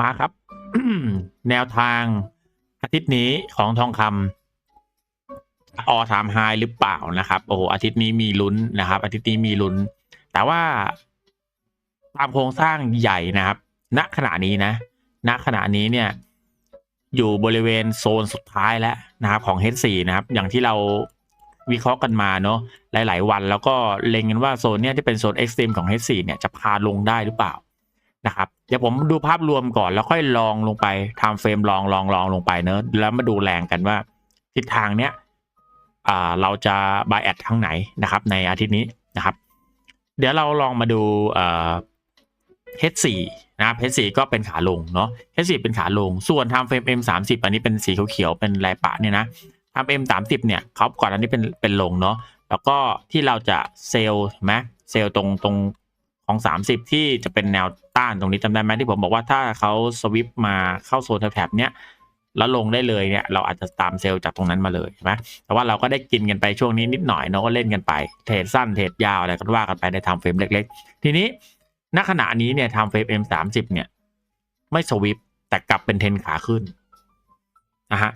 มาครับ แนวทางอาทิตย์นี้ของทองคำออทามไฮหรือเปล่านะครับ โอ้โหอาทิตย์นี้มีลุ้นนะครับ อาทิตย์นี้มีลุ้น แต่ว่าตามโครงสร้างใหญ่นะครับ ณขณะนี้นะณขณะนี้เนี่ย อยู่บริเวณโซนสุดท้ายแล้วนะครับ ของ H4 นะครับ อย่างที่เราวิเคราะห์กันมาเนาะหลาย ๆ วันแล้วก็เล็งกันว่าโซนเนี้ยที่เป็นโซนเอ็กซ์ตรีมของ H4 เนี่ยจะพาลงได้หรือเปล่านะครับ เดี๋ยวผมดูภาพรวมก่อนแล้วค่อยลองลงไปทำเฟรมลองลองลองลงไปเนอะแล้วมาดูแรงกันว่าทิศทางเนี้ยอ่าเราจะบายแอดทางไหนนะครับ ในอาทิตย์นี้นะครับ เดี๋ยวเราลองมาดูเอ่อ H4 นะครับ H4 ก็เป็นขาลงเนาะ H4 เป็นขาลง ส่วน time frame M30 อันนี้เป็นสีเขียวๆเป็นลายปะเนี่ยนะ time M30 เนี่ยเขาก่อนอันนี้เป็นเป็นลงเนาะแล้วก็ที่เราจะเซลล์เห็นไหมเซลล์ตรงตรง ของ 30 ที่จะเป็นแนวต้านตรงนี้จำได้ไหมที่ผมบอกว่าถ้าเขาสวิปมาเข้าโซนแถบเนี้ยแล้วลงได้เลยเนี่ยเราอาจจะตามเซลล์จากตรงนั้นมาเลยใช่ไหมแต่ว่าเราก็ได้กินกันไปช่วงนี้นิดหน่อยเนาะก็เล่นกันไป เทรดสั้นเทรดยาวอะไรก็ว่ากันไปในทม์เฟรมเล็ก ๆ ทีนี้ณขณะนี้เนี่ยทม์เฟรม M30 เนี่ย ไม่สวิปแต่กลับเป็นเทนขาขึ้นนะฮะ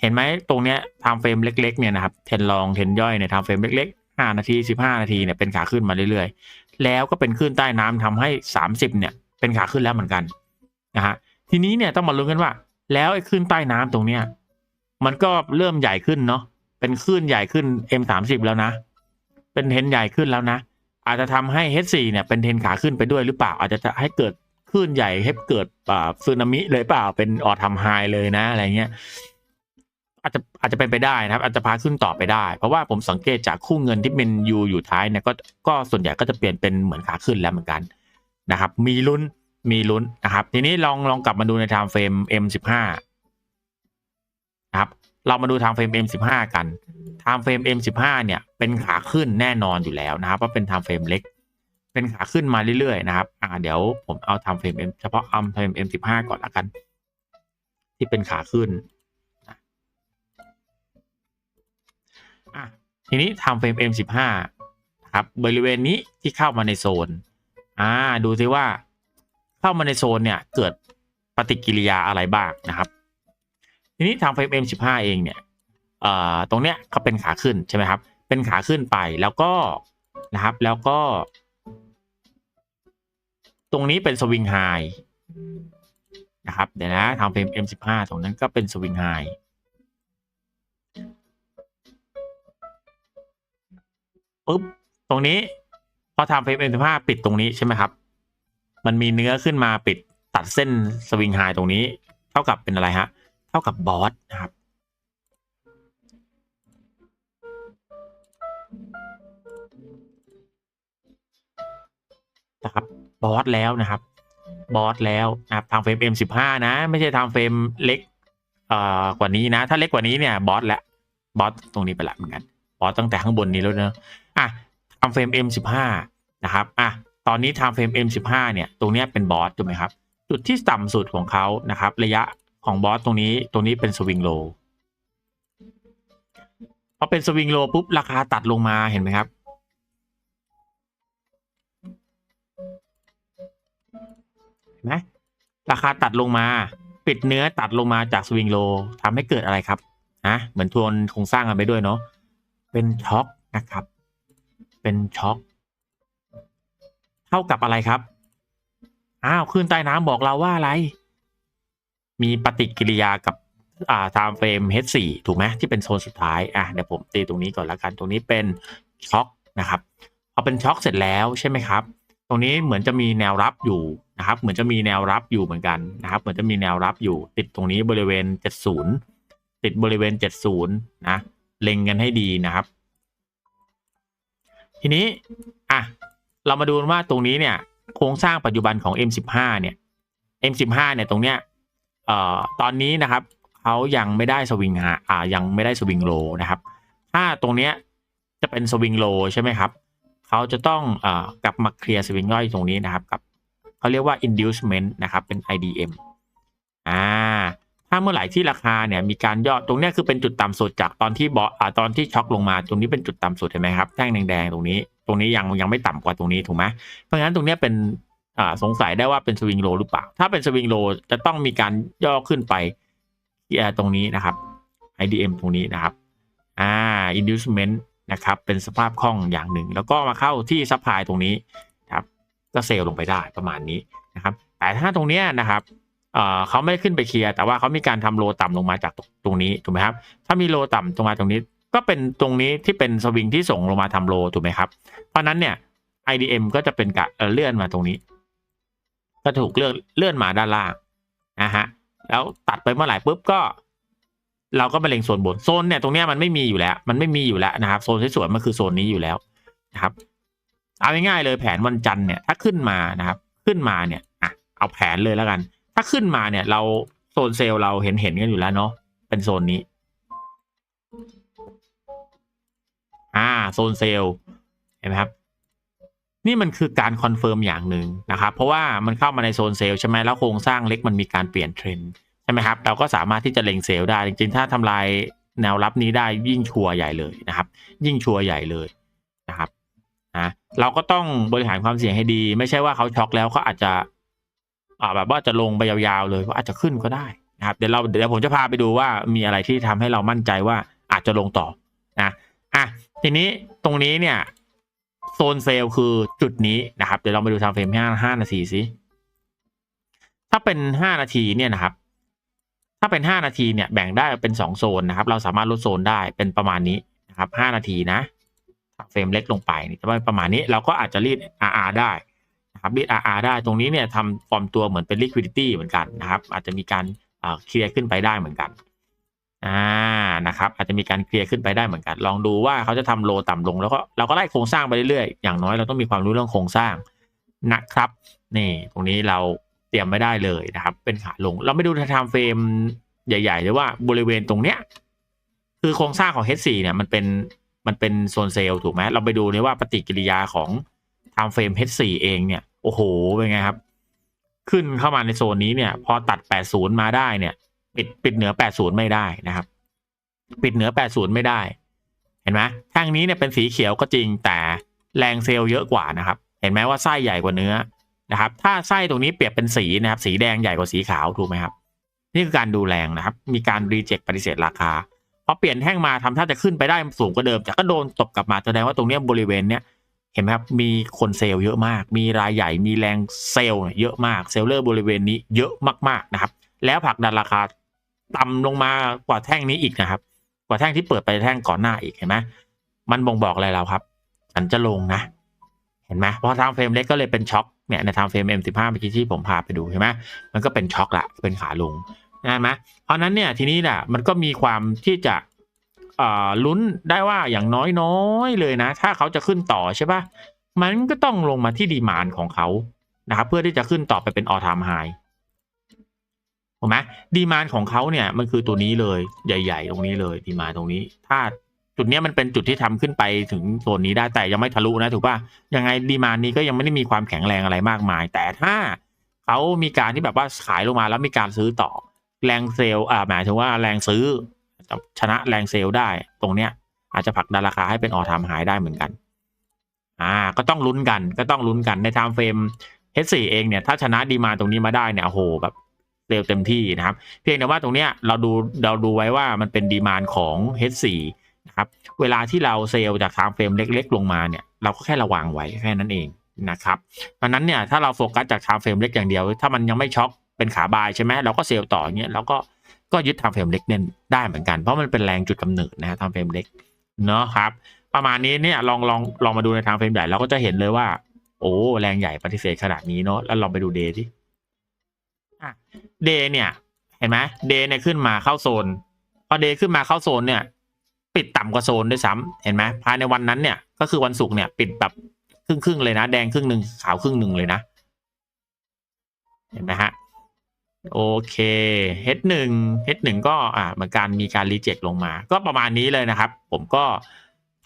เห็นไหมตรงเนี้ยทม์เฟรมเล็ก ๆ เนี่ยนะครับเทนลองเทนย่อยในไทม์เฟรมเล็กๆ5นาที15 นาทีเนี่ยเป็นขาขึ้นมาเรื่อยๆ แล้วก็เป็นขึ้นใต้น้ำทำให้ 30 เนี่ย เป็นขาขึ้นแล้วเหมือนกันนะฮะทีนี้เนี่ยต้องมาลุ้นกันว่า แล้วไอ้ขึ้นใต้น้ำตรงเนี้ยมันก็เริ่มใหญ่ขึ้นเนาะเป็นขึ้นใหญ่ขึ้น M30 แล้วนะ เป็นเทนใหญ่ขึ้นแล้วนะ อาจจะทำให้ H4 เนี่ยเป็นเทนขาขึ้นไปด้วยหรือเปล่า อาจจะให้เกิดคลื่นใหญ่ให้เกิดอ่าสึนามิเลยเปล่าเป็นออทำไฮเลยนะอะไรเงี้ย อาจจะอาจจะเป็นไปได้นะครับ อาจจะพาขึ้นต่อไปได้ เพราะว่าผมสังเกตจากคู่เงินที่เป็นยูอยู่ท้ายเนี่ยก็ก็ส่วนใหญ่ก็จะเปลี่ยนเป็นเหมือนขาขึ้นแล้วเหมือนกันนะครับ มีลุ้นมีลุ้นนะครับ ทีนี้ลองลองกลับมาดูในไทม์เฟรม M15 นะครับ เรามาดูไทม์เฟรม M15 กันไทม์เฟรม M15 เนี่ยเป็นขาขึ้นแน่นอนอยู่แล้วนะครับเพราะเป็นไทม์เฟรมเล็ก เป็นขาขึ้นมาเรื่อยๆนะครับอ่าเดี๋ยวผมเอาไทม์เฟรม M เฉพาะอัมเฟรม M15 ก่อนละกัน ที่เป็นขาขึ้น ทีนี้ทม์เฟรม M15 ครับบริเวณนี้ที่เข้ามาในโซน อ่า ดูซิว่า เข้ามาในโซนเนี่ยเกิดปฏิกิริยาอะไรบ้างนะครับ ทีนี้ทางเฟรม M15 เองเนี่ยเอ่อตรงเนี้ยเขาเป็นขาขึ้นใช่ไหมครับ เป็นขาขึ้นไปแล้วก็นะครับ แล้วก็ ตรงนี้เป็นสวิงไฮนะครับ เดี๋ยวนะทางเฟรม M15 ตรงนั้นก็เป็นสวิงไฮ ปุ๊บตรงนี้พอทำเฟรม M15 ปิดตรงนี้ใช่ไหมครับ มันมีเนื้อขึ้นมาปิดตัดเส้นสวิงไฮตรงนี้ เท่ากับเป็นอะไรฮะ เท่ากับบอสนะครับ นะครับบอสแล้วนะครับบอสแล้วนะครับทางเฟรม M15 นะ ไม่ใช่ทางเฟรมเล็กเอ่อกว่านี้นะ ถ้าเล็กกว่านี้เนี่ยบอสแล้วบอสตรงนี้ไปละเหมือนกัน บอสตั้งแต่ข้างบนนี้แล้วเนอะอะทางเฟรม M15 นะครับอะตอนนี้ทางเฟรม M15 เนี่ยตรงนี้เป็นบอสถูกไหมครับ จุดที่ต่ำสุดของเขานะครับ ระยะของบอสตรงนี้ตรงนี้เป็นสวิงโลพอเป็นสวิงโลปุ๊บราคาตัดลงมาเห็นไหมครับเห็นไหมราคาตัดลงมา ปิดเนื้อตัดลงมาจากสวิงโลทำให้เกิดอะไรครับนะเหมือนทวนโครงสร้างกันไปด้วยเนาะ เป็นช็อคนะครับ เป็นช็อคเท่ากับอะไรครับ อ้าวคลื่นใต้น้ำบอกเราว่าอะไร มีปฏิกิริยากับอ่าไทม์เฟรม H4 ถูกไหมที่เป็นโซนสุดท้ายอะเดี๋ยวผมตีตรงนี้ก่อนละกัน ตรงนี้เป็นช็อคนะครับพอเป็นช็อคเสร็จแล้วใช่ไหมครับ ตรงนี้เหมือนจะมีแนวรับอยู่นะครับ เหมือนจะมีแนวรับอยู่เหมือนกันนะครับ เหมือนจะมีแนวรับอยู่ ติดตรงนี้บริเวณ 70 ติดบริเวณ 70 นะ เล็งกันให้ดีนะครับ ทีนี้อะเรามาดูว่าตรงนี้เนี่ย โครงสร้างปัจจุบันของ M15 เนี่ย M15 เนี่ยตรงเนี้ยเอ่อตอนนี้นะครับเขายังไม่ได้สวิงฮะอ่ายังไม่ได้สวิงโลนะครับ ถ้าตรงเนี้ยจะเป็นสวิงโลใช่ไหมครับเขาจะต้องเอ่อกลับมาเคลียร์สวิงย่อยตรงนี้นะครับกับเขาเรียกว่า inducement นะครับเป็น IDM อ่าาเมื่อไหร่ที่ราคาเนี่ยมีการย่อตรงนี้คือเป็นจุดต่ำสุดจากตอนที่บออ่าตอนที่ช็อคลงมา ตรงนี้เป็นจุดต่ำสุดเห็นไหมครับแท่งแดงๆตรงนี้ ตรงนี้ยังยังไม่ต่ำกว่าตรงนี้ถูกไหมเพราะงั้นตรงนี้เป็นอ่าสงสัยได้ว่าเป็นสวิงโลหรือเปล่า ถ้าเป็นสวิงโลจะต้องมีการย่อขึ้นไปที่ตรงนี้นะครับ IDM ตรงนี้นะครับอ่า inducement นะครับเป็นสภาพคล่องอย่างหนึ่ง แล้วก็มาเข้าที่ซัพพลายตรงนี้นะครับก็เซลล์ลงไปได้ประมาณนี้นะครับ แต่ถ้าตรงเนี้ยนะครับ เขาไม่ได้ขึ้นไปเคลียร์แต่ว่าเขามีการทำโลต่ำลงมาจากตรงนี้ถูกไหมครับ ถ้ามีโลต่ำตรงมาตรงนี้ ก็เป็นตรงนี้ที่เป็นสวิงที่ส่งลงมาทำโลถูกไหมครับ เพราะนั้นเนี่ย IDM ก็จะเป็นกะเเลื่อนมาตรงนี้ ก็ถูกเลื่อนเลื่อนมาด้านล่างนะฮะแล้วตัดไปเมื่อไหร่ปุ๊บก็ เราก็มาเล็งโซนบนโซนเนี่ยตรงเนี้ยมันไม่มีอยู่แล้ว มันไม่มีอยู่แล้วนะครับโซนที่สวยๆมันคือโซนนี้อยู่แล้วนะครับ เอาง่ายๆเลยแผนวันจันทร์เนี่ยถ้าขึ้นมานะครับ ขึ้นมาเนี่ยอะเอาแผนเลยแล้วกัน ถ้าขึ้นมาเนี่ย เราโซนเซลล์เราเห็นเห็นกันอยู่แล้วเนาะเป็นโซนนี้ อ่าโซนเซลล์เห็นไหมครับ นี่มันคือการคอนเฟิร์มอย่างหนึ่งนะครับ เพราะว่ามันเข้ามาในโซนเซลล์ใช่ไหมแล้วโครงสร้างเล็กมันมีการเปลี่ยนเทรนด์ใช่ไหมครับ เราก็สามารถที่จะเล็งเซลล์ได้จริงๆ ถ้าทำลายแนวรับนี้ได้ยิ่งชัวร์ใหญ่เลยนะครับ ยิ่งชัวร์ใหญ่เลยนะครับนะเราก็ต้องบริหารความเสี่ยงให้ดี ไม่ใช่ว่าเขาช็อกแล้วเขาอาจจะ อ่าแบบว่าจะลงไปยาวๆเลยก็อาจจะขึ้นก็ได้นะครับเดี๋ยวเราเดี๋ยวผมจะพาไปดูว่ามีอะไรที่ทำให้เรามั่นใจว่าอาจจะลงต่อนะอะทีนี้ตรงนี้เนี่ยโซนเซลล์คือจุดนี้นะครับ เดี๋ยวเรามาดูทางเฟรมห้าห้านาทีสิถ้าเป็นห้านาทีเนี่ยนะครับ ถ้าเป็นห้านาทีเนี่ยแบ่งได้เป็นสองโซนนะครับ เราสามารถลดโซนได้เป็นประมาณนี้นะครับห้านาทีนะเฟรมเล็กลงไปนี่จะเป็นประมาณนี้เราก็อาจจะรีด RR ได้ นะครับรีด RR ได้ตรงนี้เนี่ยทำฟอร์มตัวเหมือนเป็น liquidity เหมือนกันนะครับ อาจจะมีการเคลียร์ขึ้นไปได้เหมือนกันอ่านะครับ อาจจะมีการเคลียร์ขึ้นไปได้เหมือนกัน ลองดูว่าเขาจะทำโลต่ำลง แล้วก็เราก็ไล่โครงสร้างไปเรื่อยๆอย่างน้อยเราต้องมีความรู้เรื่องโครงสร้างนะครับนี่ตรงนี้เราเตรียมไม่ได้เลยนะครับ เป็นขาลง เราไม่ดูไทม์เฟรมใหญ่ๆเลยว่าบริเวณตรงเนี้ยคือโครงสร้างของ H4 เนี่ยมันเป็นมันเป็นโซนเซลล์ถูกไหมเราไปดูเลยว่าปฏิกิริยาของ time frame H4 เองเนี่ย โอ้โห เป็นไงครับ ขึ้นเข้ามาในโซนนี้เนี่ย พอตัด 80 มาได้เนี่ย ปิดปิดเหนือ 80 ไม่ได้นะครับ ปิดเหนือ 80 ไม่ได้ เห็นไหมแท่งนี้เนี่ยเป็นสีเขียวก็จริงแต่แรงเซลล์เยอะกว่านะครับ เห็นไหมว่าไส้ใหญ่กว่าเนื้อนะครับ ถ้าไส้ตรงนี้เปรียบเป็นสีนะครับ สีแดงใหญ่กว่าสีขาวถูกไหมครับ นี่คือการดูแรงนะครับ มีการรีเจ็คปฏิเสธราคาพอเปลี่ยนแท่งมาทำท่าจะขึ้นไปได้สูงกว่าเดิมแต่ก็โดนตบกลับมาแสดงว่าตรงนี้บริเวณเนี้ย เห็นไหมครับ มีคนเซลล์เยอะมาก มีรายใหญ่ มีแรงเซลล์เยอะมาก เซลเลอร์บริเวณนี้เยอะมากๆนะครับ แล้วผลักดันราคาต่ำลงมากว่าแท่งนี้อีกนะครับ กว่าแท่งที่เปิดไปแท่งก่อนหน้าอีกเห็นไหมมันบ่งบอกอะไรเราครับฉันจะลงนะ เห็นไหมเพราะทางเฟรมเล็กก็เลยเป็นช็อคเนี่ยในทางเฟรม M15 เมื่อกี้ที่ผมพาไปดูเห็นไหมมันก็เป็นช็อคละเป็นขาลงนะไหมเพราะนั้นเนี่ยทีนี้แหละมันก็มีความที่จะ ลุ้นได้ว่าอย่างน้อยๆเลยนะ ถ้าเขาจะขึ้นต่อใช่ปะมันก็ต้องลงมาที่ดีมานของเขานะครับเพื่อที่จะขึ้นต่อไปเป็นออทามไฮถูกไหมดีมานของเขาเนี่ยมันคือตัวนี้เลยใหญ่ ๆ ตรงนี้เลยดีมานตรงนี้ ถ้าจุดนี้มันเป็นจุดที่ทำขึ้นไปถึงโซนนี้ได้แต่ยังไม่ทะลุนะถูกป่ะยังไงดีมานนี้ก็ยังไม่ได้มีความแข็งแรงอะไรมากมาย แต่ถ้าเขามีการที่แบบว่าขายลงมาแล้วมีการซื้อต่อแรงเซลล์อ่าหมายถึงว่าแรงซื้อ ชนะแรงเซลได้ ตรงเนี้ย อาจจะผลักดันราคาให้เป็นออทามหายได้เหมือนกัน อ่า ก็ต้องลุ้นกัน ก็ต้องลุ้นกันในไทม์เฟรม H4 เองเนี่ย ถ้าชนะดีมาตรงนี้มาได้เนี่ยโอ้โหแบบเร็วเต็มที่นะครับ เพียงแต่ว่าตรงเนี้ยเราดูเราดูไว้ว่ามันเป็นดีมานของ H4 นะครับ เวลาที่เราเซลล์จากไทม์เฟรมเล็ก ๆ ลงมาเนี่ย เราก็แค่ระวังไว้แค่นั้นเองนะครับเพราะนั้นเนี่ยถ้าเราโฟกัสจากไทม์เฟรมเล็กอย่างเดียว ถ้ามันยังไม่ช็อคเป็นขาบายใช่ไหมเราก็เซลล์ต่อเงี้ยแล้วก็ ก็ยึดทำเฟรมเล็กเน้นได้เหมือนกัน เพราะมันเป็นแรงจุดกำเนิดนะฮะทำเฟรมเล็กเนาะครับ ประมาณนี้เนี่ยลองลองลองมาดูในทางเฟรมใหญ่เราก็จะเห็นเลยว่า โอ้แรงใหญ่ปฏิเสธขนาดนี้เนาะแล้วลองไปดูเดย์ที่อะเดย์เนี่ย เห็นไหมเดย์เนี่ยขึ้นมาเข้าโซน พอเดย์ขึ้นมาเข้าโซนเนี่ย ปิดต่ำกว่าโซนด้วยซ้ำเห็นไหมภายในวันนั้นเนี่ยก็คือวันศุกร์เนี่ย ปิดแบบครึ่งครึ่งเลยนะ แดงครึ่งหนึ่งขาวครึ่งหนึ่งเลยนะ เห็นไหมฮะ โอเค H1 H1 ก็อ่าเหมือนการมีการรีเจ็คลงมา ก็ประมาณนี้เลยนะครับ ผมก็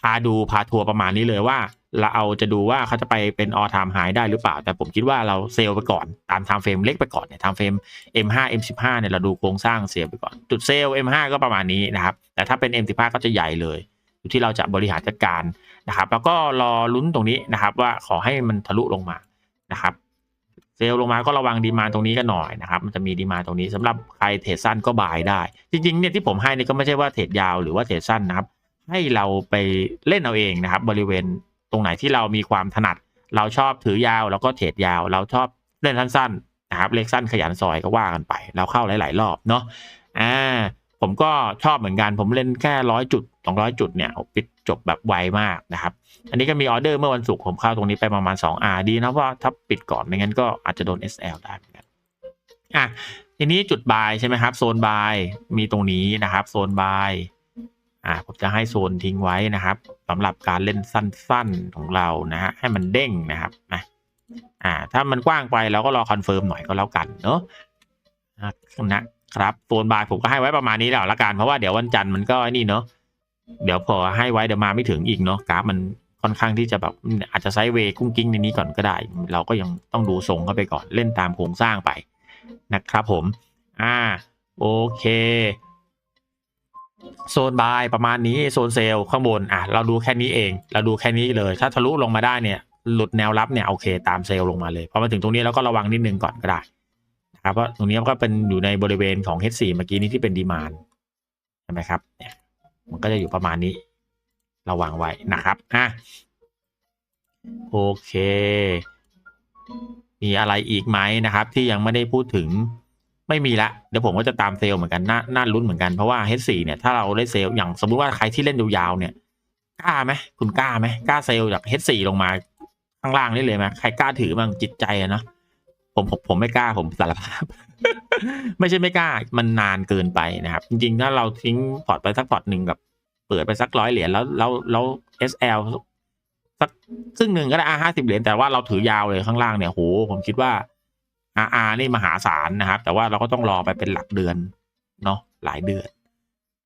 พาดูพาทัวร์ประมาณนี้เลยว่า เราเอาจะดูว่าเขาจะไปเป็นออทามไฮได้หรือเปล่า แต่ผมคิดว่าเราเซลล์ไปก่อนตามไทม์เฟรมเล็กไปก่อนเนี่ยไทม์เฟรม M5 M15 เนี่ยเราดูโครงสร้างเซลล์ไปก่อน จุดเซลล์ M5 ก็ประมาณนี้นะครับ แต่ถ้าเป็น M15 ก็จะใหญ่เลยอยู่ที่เราจะบริหารจัดการนะครับ แล้วก็รอลุ้นตรงนี้นะครับว่าขอให้มันทะลุลงมานะครับ ซลล์ลงมาก็ระวังดีมาตรงนี้กันหน่อยนะครับ มันจะมีดีมาตรงนี้สำหรับใครเทรดสั้นก็บายได้ จริงๆเนี่ยที่ผมให้นี่ก็ไม่ใช่ว่าเทรดยาวหรือว่าเทรดสั้นนะครับ ให้เราไปเล่นเอาเองนะครับ บริเวณตรงไหนที่เรามีความถนัด เราชอบถือยาวแล้วก็เทรดยาว เราชอบเล่นสั้นๆนะครับ เลขสั้นขยันซอยก็ว่ากันไป เราเข้าหลาย ๆ รอบเนาะ อ่า ผมก็ชอบเหมือนกัน ผมเล่นแค่ร้อยจุด สองร้อยจุดเนี่ยปิดจบแบบไวมากนะครับ อันนี้ก็มีออเดอร์เมื่อวันศุกร์ผมเข้าตรงนี้ไปประมาณ 2R ดีนะว่าถ้าปิดก่อนไม่งั้นก็อาจจะโดน SL ได้เหมือนกันอะทีนี้จุดบายใช่ไหมครับโซนบายมีตรงนี้นะครับ โซนบายอ่าผมจะให้โซนทิ้งไว้นะครับสำหรับการเล่นสั้นๆของเรานะฮะให้มันเด้งนะครับนะอ่าถ้ามันกว้างไปเราก็รอคอนเฟิร์มหน่อยก็แล้วกันเนาะนะครับโซนบายผมก็ให้ไว้ประมาณนี้แล้วละกันเพราะว่าเดี๋ยววันจันทร์มันก็นี่เนาะ เดี๋ยวพอให้ไว้เดี๋ยวมาไม่ถึงอีกเนาะกราฟมันค่อนข้างที่จะแบบอาจจะไซด์เวย์กุ้งกิ้งในนี้ก่อนก็ได้ เราก็ยังต้องดูทรงเข้าไปก่อนเล่นตามโครงสร้างไปนะครับผม อ่า โอเค โซนบายประมาณนี้โซนเซลล์ข้างบน อะ เราดูแค่นี้เอง เราดูแค่นี้เลย ถ้าทะลุลงมาได้เนี่ย หลุดแนวรับเนี่ยโอเค ตามเซลล์ลงมาเลยพอมาถึงตรงนี้เราก็ระวังนิดนึงก่อนก็ได้นะครับเพราะตรงนี้ก็เป็นอยู่ในบริเวณของ H4 เมื่อกี้นี้ที่เป็นดีมานใช่ไหมครับเนี่ย มันก็จะอยู่ประมาณนี้ ระวังไว้นะครับอะโอเค มีอะไรอีกไหมนะครับ ที่ยังไม่ได้พูดถึงไม่มีละเดี๋ยวผมก็จะตามเซลล์เหมือนกันน่าน่าลุ้นเหมือนกันเพราะว่า H4 เนี่ยถ้าเราได้เซลล์อย่างสมมุติว่าใครที่เล่นยาวๆเนี่ยกล้าไหมคุณกล้าไหมกล้าเซลล์จาก H4 ลงมาข้างล่างได้เลยไหมใครกล้าถือบ้างจิตใจนะผมผมผมไม่กล้าผมสารภาพ ไม่ใช่ไม่กล้า มันนานเกินไปนะครับ จริงๆ ถ้าเราทิ้งพอร์ตไปสักพอร์ตหนึ่งกับ เปิดไปสักร้อยเหรียญแล้วแล้วแล้ว SL สักครึ่งหนึ่งก็ได้อาห้าสิบเหรียญแต่ว่าเราถือยาวเลยข้างล่างเนี่ยโหผมคิดว่า RR นี่มหาศาลนะครับ แต่ว่าเราก็ต้องรอไปเป็นหลักเดือนเนาะหลายเดือน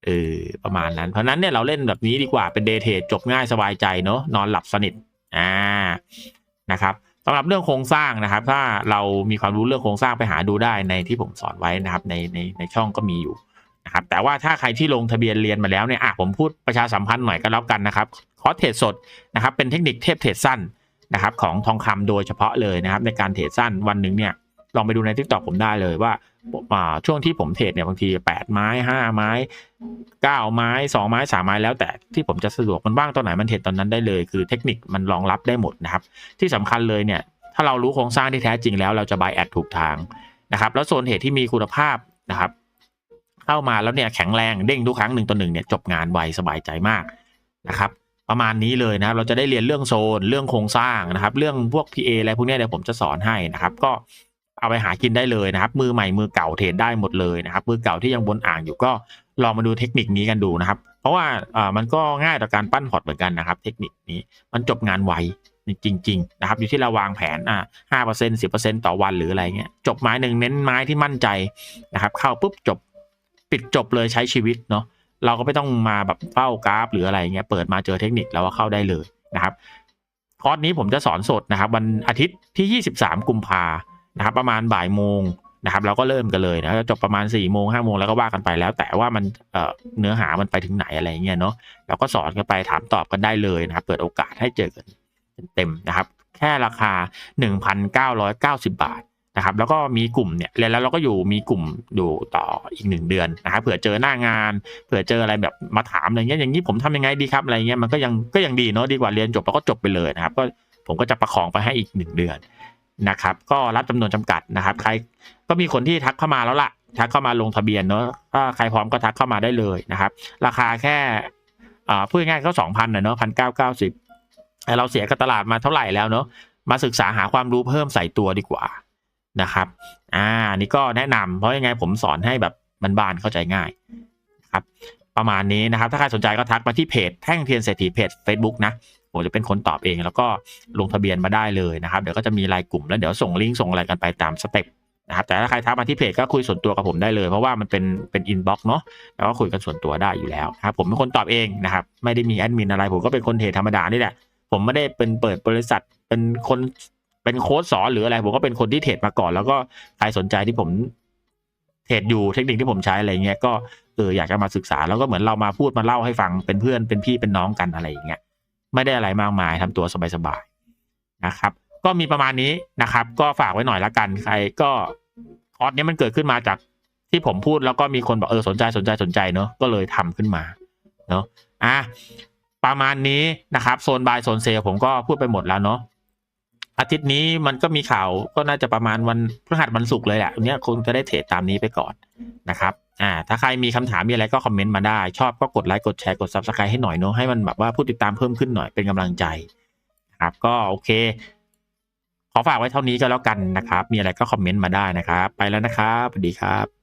เออประมาณนั้น เพราะนั้นเนี่ยเราเล่นแบบนี้ดีกว่าเป็นเดย์เทจบง่ายสบายใจเนาะนอนหลับสนิทอ่านะครับ สำหรับเรื่องโครงสร้างนะครับ ถ้าเรามีความรู้เรื่องโครงสร้างไปหาดูได้ในที่ผมสอนไว้นะครับ ในในในช่องก็มีอยู่นะครับ แต่ว่าถ้าใครที่ลงทะเบียนเรียนมาแล้วเนี่ยอะผมพูดประชาสัมพันธ์หน่อยก็แล้วกันนะครับคอร์สเทรดสดนะครับ เป็นเทคนิคเทพเทรดสั้นนะครับ ของทองคำโดยเฉพาะเลยนะครับ ในการเทรดสั้นวันหนึ่งเนี่ย ลองไปดูในทิกตอกผมได้เลยว่าช่วงที่ผมเทรดเนี่ยบางที 8 ไม้ 5 ไม้ 9 ไม้ 2 ไม้ 3 ไม้แล้วแต่ที่ผมจะสะดวกมันว่างตอนไหนมันเทรดตอนนั้นได้เลย คือเทคนิคมันรองรับได้หมดนะครับ ที่สำคัญเลยเนี่ยถ้าเรารู้โครงสร้างที่แท้จริงแล้วเราจะบายแอดถูกทางนะครับแล้วโซนเหตุที่มีคุณภาพนะครับเข้ามาแล้วเนี่ยแข็งแรงเด้งทุกครั้งหนึ่งต่อหนึ่งเนี่ยจบงานไวสบายใจมากนะครับประมาณนี้เลยนะครับ เราจะได้เรียนเรื่องโซน เรื่องโครงสร้างนะครับ เรื่องพวก PA อะไรพวกนี้เดี๋ยวผมจะสอนให้นะครับ ก็ เอาไปหากินได้เลยนะครับ มือใหม่มือเก่าเทรดได้หมดเลยนะครับ มือเก่าที่ยังบนอ่างอยู่ก็ลองมาดูเทคนิคนี้กันดูนะครับ เพราะว่าอ่ามันก็ง่ายต่อการปั้นพอร์ตเหมือนกันนะครับ เทคนิคนี้มันจบงานไวจริง ๆ นะครับ อยู่ที่เราวางแผนอ่าห้าเปอร์เซ็นสิบเปอร์เซ็นต่อวันหรืออะไรเงี้ยจบไม้หนึ่งเน้นไม้ที่มั่นใจนะครับ เข้าปุ๊บจบปิดจบเลยใช้ชีวิตเนาะเราก็ไม่ต้องมาแบบเฝ้ากราฟ หรืออะไรเงี้ยเปิดมาเจอเทคนิคแล้วก็เข้าได้เลยนะครับคอร์สนี้ผมจะสอนสดนะครับ วันอาทิตย์ที่ 23 กุมภาน นะครับประมาณบ่ายโมงนะครับเราก็เริ่มกันเลยนะจบประมาณ4ี่โมงห้าโมงแล้วก็ว่ากันไปแล้ว แต่ว่ามันเเนื้อหามันไปถึงไหนอะไรเงี้ยเนาะเราก็สอนกันไปถามตอบกันได้เลยนะครับ เปิดโอกาสให้เจอกันเต็มนะครับ แค่ราคา 1,990 บาทนะครับแล้วก็มีกลุ่มเนี่ยเรียนแล้วเราก็อยู่มีกลุ่มอยู่ต่ออีกหนึ่งเดือนนะครับเผื่อเจอหน้างานเผื่อเจออะไรแบบมาถามอะไรเงี้ยอย่างนี้ผมทำยังไงดีครับอะไรเงี้ยมันก็ยังก็ยังดีเนาะดีกว่าเรียนจบแล้วก็จบไปเลยนะครับก็ผมก็จะประคองไปให้อีกหนึ่งเดือน นะครับ ก็รับจำนวนจำกัดนะครับ ใครก็มีคนที่ทักเข้ามาแล้วล่ะ ทักเข้ามาลงทะเบียนเนาะถ้าใครพร้อมก็ทักเข้ามาได้เลยนะครับ ราคาแค่อ่พูดง่ายก็สองพันเนาะพันเก้าเก้าสิบเราเสียกับตลาดมาเท่าไหร่แล้วเนาะมาศึกษาหาความรู้เพิ่มใส่ตัวดีกว่านะครับอ่านี่ก็แนะนำเพราะยังไงผมสอนให้แบบบานๆเข้าใจง่ายครับประมาณนี้นะครับ ถ้าใครสนใจก็ทักมาที่เพจแท่งเทียนเศรษฐีเพจ Facebook นะ ผมจะเป็นคนตอบเอง แล้วก็ลงทะเบียนมาได้เลยนะครับ เดี๋ยวก็จะมีรายกลุ่มแล้วเดี๋ยวส่งลิงก์ส่งอะไรกันไปตามสเต็ปนะครับแต่ถ้าใครทักมาที่เพจก็คุยส่วนตัวกับผมได้เลย เพราะว่ามันเป็นเป็นอินบ็อกซ์เนาะแล้วก็คุยกันส่วนตัวได้อยู่แล้วนะครับผมเป็นคนตอบเองนะครับไม่ได้มีแอดมินอะไร ผมก็เป็นคนเทรดธรรมดานี่แหละผมไม่ได้เป็นเปิดบริษัทเป็นคนเป็นโค้ดสอนหรืออะไร ผมก็เป็นคนที่เทรดมาก่อน แล้วก็ใครสนใจที่ผมเทรดอยู่เทคนิคที่ผมใช้อะไรเงี้ยก็เอออยากจะมาศึกษาแล้วก็เหมือนเรามาพูดมาเล่าให้ฟังเป็นเพื่อนเป็นพี่เป็นน้องกันอะไรอย่างเงี้ย ไม่ได้อะไรมากมายทำตัวสบายๆนะครับ ก็มีประมาณนี้นะครับ ก็ฝากไว้หน่อยละกันใครก็คอร์สนี้มันเกิดขึ้นมาจากที่ผมพูดแล้วก็มีคนบอกเออสนใจสนใจสนใจเนาะก็เลยทำขึ้นมาเนาะอะประมาณนี้นะครับโซนบายโซนเซลผมก็พูดไปหมดแล้วเนาะ อาทิตย์นี้มันก็มีข่าวก็น่าจะประมาณวันพฤหัสวันศุกร์เลยแหละอันเนี้ยคงจะได้เทรดตามนี้ไปก่อนนะครับอ่าถ้าใครมีคำถามมีอะไรก็คอมเมนต์มาได้ ชอบก็กดไลค์กดแชร์กด subscribe ให้หน่อยเนาะให้มันแบบว่าผู้ติดตามเพิ่มขึ้นหน่อยเป็นกำลังใจครับก็โอเค ขอฝากไว้เท่านี้ก็แล้วกันนะครับ มีอะไรก็คอมเมนต์มาได้นะครับ ไปแล้วนะครับสวัสดีครับ